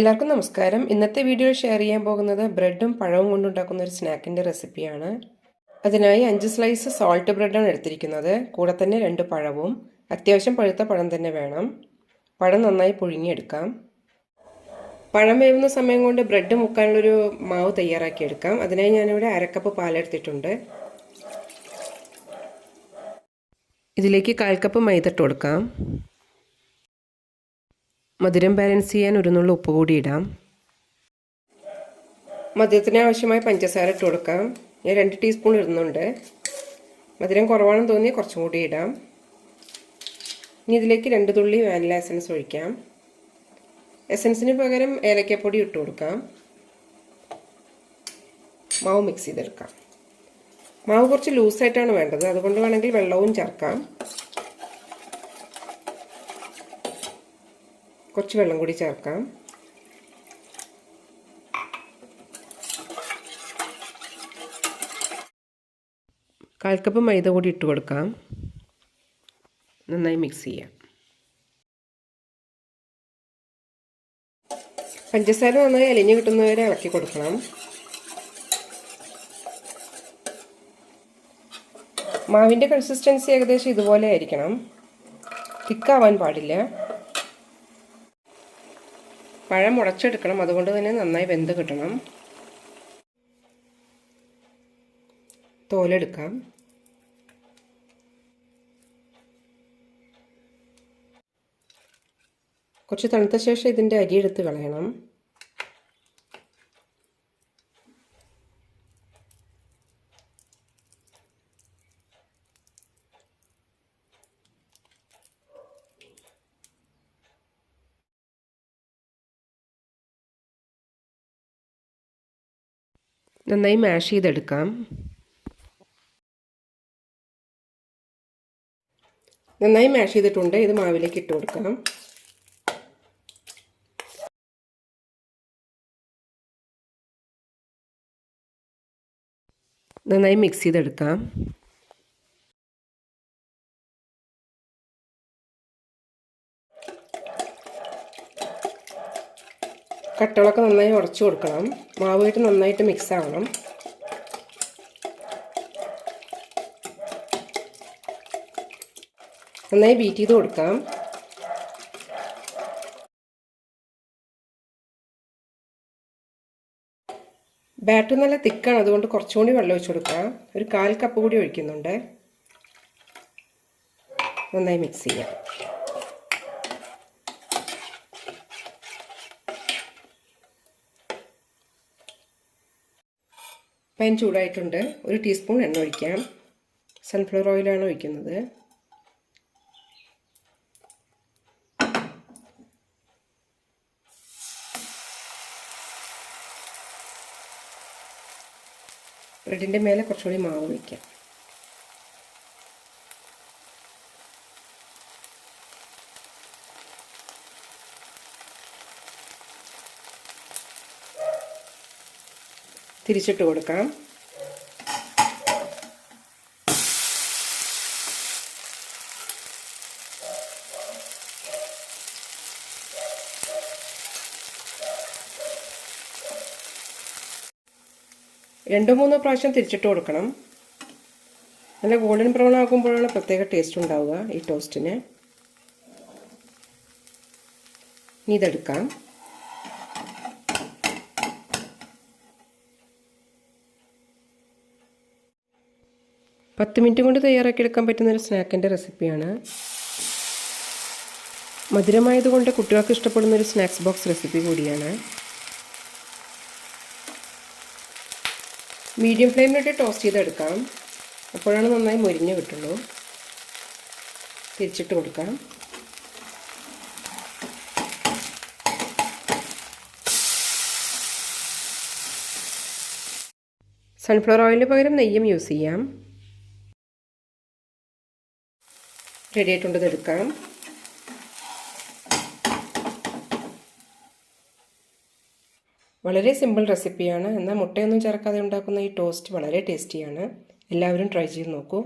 എല്ലാവർക്കും നമസ്കാരം. ഇന്നത്തെ വീഡിയോയിൽ ഷെയർ ചെയ്യാൻ പോകുന്നത് ബ്രെഡും പഴവും കൊണ്ടുണ്ടാക്കുന്ന ഒരു സ്നാക്കിന്റെ റെസിപ്പിയാണ് അതിനായി അഞ്ച് സ്ലൈസ് സോൾട്ട് ബ്രെഡാണ് എടുത്തിരിക്കുന്നത്. കൂടെ തന്നെ രണ്ട് പഴവും. അത്യാവശ്യം പഴുത്ത പഴം തന്നെ വേണം. പഴം നന്നായി പുഴുങ്ങിയെടുക്കാം. പഴം വേവുന്ന സമയം കൊണ്ട് ബ്രെഡ് മുക്കാനുള്ളൊരു മാവ് തയ്യാറാക്കി എടുക്കാം അതിനായി ഞാനിവിടെ അരക്കപ്പ് പാലെടുത്തിട്ടുണ്ട് ഇതിലേക്ക് കാൽ കപ്പ് മൈദ ഇട്ട് കൊടുക്കാം. മധുരം ബാലൻസ് ചെയ്യാൻ ഒരു നുള്ള ഉപ്പ് കൂടി ഇടാം. മധുരത്തിന് ആവശ്യമായ പഞ്ചസാര ഇട്ട് കൊടുക്കാം. ഞാൻ രണ്ട് ടീസ്പൂൺ ഇടുന്നുണ്ട്. മധുരം കുറവാണെന്ന് തോന്നി കുറച്ചും കൂടി ഇടാം. ഇനി ഇതിലേക്ക് രണ്ട് തുള്ളി വാനില എസൻസ് ഒഴിക്കാം. എസൻസിന് പകരം ഏലക്കപ്പൊടി ഇട്ട് കൊടുക്കാം. മാവ് മിക്സ് ചെയ്തെടുക്കാം. മാവ് കുറച്ച് ലൂസായിട്ടാണ് വേണ്ടത്. അതുകൊണ്ട് വേണമെങ്കിൽ വെള്ളവും ചേർക്കാം. കുറച്ച് വെള്ളം കൂടി ചേർക്കാം. കാൽ കപ്പ് മൈദ കൂടി ഇട്ട് കൊടുക്കാം. നന്നായി മിക്സ് ചെയ്യാം. പഞ്ചസാര നന്നായി അലിഞ്ഞു കിട്ടുന്നവരെ ഇളക്കി കൊടുക്കണം. മാവിന്റെ കൺസിസ്റ്റൻസി ഏകദേശം ഇതുപോലെ ആയിരിക്കണം. തിക്കാവാൻ പാടില്ല. പഴം ഉടച്ചെടുക്കണം അതുകൊണ്ട് തന്നെ നന്നായി വെന്ത് കിട്ടണം. തോലെടുക്കാം. കുറച്ച് തണുത്ത ശേഷം ഇതിന്റെ അരി എടുത്ത് കളയണം. നന്നായി മാഷ് ചെയ്തെടുക്കാം. നന്നായി മാഷ് ചെയ്തിട്ടുണ്ട്. ഇത് മാവിലേക്ക് ഇട്ട് കൊടുക്കാം. നന്നായി മിക്സ് ചെയ്തെടുക്കാം. കട്ടകളൊക്കെ നന്നായി ഉടച്ചു കൊടുക്കണം. മാവുമായിട്ട് നന്നായിട്ട് മിക്സ് ആവണം. നന്നായി ബീറ്റ് ചെയ്ത് കൊടുക്കാം. ബാറ്റർ നല്ല തിക്കാണ് അതുകൊണ്ട് കുറച്ചും കൂടി വെള്ളം ഒഴിച്ചു കൊടുക്കാം. ഒരു കാൽ കപ്പ് കൂടി ഒഴിക്കുന്നുണ്ട്. നന്നായി മിക്സ് ചെയ്യാം. പാൻ ചൂടായിട്ടുണ്ട്. ഒരു ടീസ്പൂൺ എണ്ണ ഒഴിക്കാം. സൺഫ്ലവർ ഓയിലാണ് ഒഴിക്കുന്നത്. ബ്രെഡിന്റെ മേലെ കുറച്ചുകൂടി മാവ് വയ്ക്കാം തിരിച്ചിട്ട് കൊടുക്കാം രണ്ടു മൂന്നോ പ്രാവശ്യം തിരിച്ചിട്ട് കൊടുക്കണം. നല്ല ഗോൾഡൻ ബ്രൗൺ ആകുമ്പോഴാണ് പ്രത്യേക ടേസ്റ്റ് ഉണ്ടാവുക ഈ ടോസ്റ്റിന് ഇനി ഇതെടുക്കാം. പത്ത് മിനിറ്റ് കൊണ്ട് തയ്യാറാക്കിയെടുക്കാൻ പറ്റുന്ന ഒരു സ്നാക്കിന്റെ റെസിപ്പിയാണ്. മധുരമായതുകൊണ്ട് കുട്ടികൾക്ക് ഇഷ്ടപ്പെടുന്ന ഒരു സ്നാക്സ് ബോക്സ് റെസിപ്പി കൂടിയാണ്. മീഡിയം ഫ്ലെയിമിലിട്ട് ടോസ്റ്റ് ചെയ്തെടുക്കാം. അപ്പോഴാണ് നന്നായി മുരിഞ്ഞ് കിട്ടുള്ളൂ. തിരിച്ചിട്ട് കൊടുക്കാം. സൺഫ്ലവർ ഓയിലിന് പകരം നെയ്യും യൂസ് ചെയ്യാം. റെഡി ആയിട്ടുണ്ടത് എടുക്കാം. വളരെ സിമ്പിൾ റെസിപ്പിയാണ് എന്നാൽ മുട്ടയൊന്നും ചേർക്കാതെ ഉണ്ടാക്കുന്ന ഈ ടോസ്റ്റ് വളരെ ടേസ്റ്റിയാണ് എല്ലാവരും ട്രൈ ചെയ്ത് നോക്കൂ.